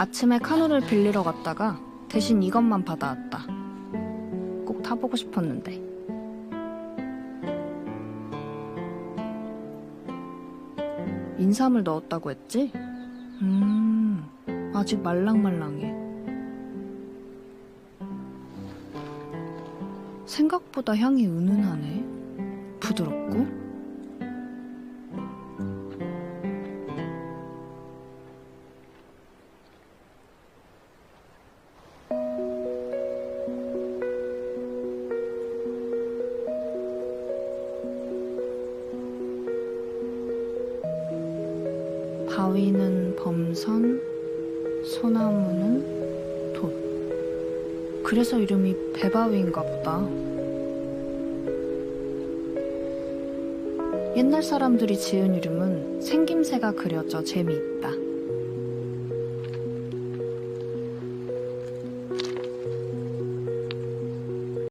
아침에 카누를 빌리러 갔다가 대신 이것만 받아왔다. 꼭 타보고 싶었는데. 인삼을 넣었다고 했지? 음, 아직 말랑말랑해. 생각보다 향이 은은하네. 바위는 범선, 소나무는 돛. 그래서 이름이 배바위인가 보다. 옛날 사람들이 지은 이름은 생김새가 그려져 재미있다.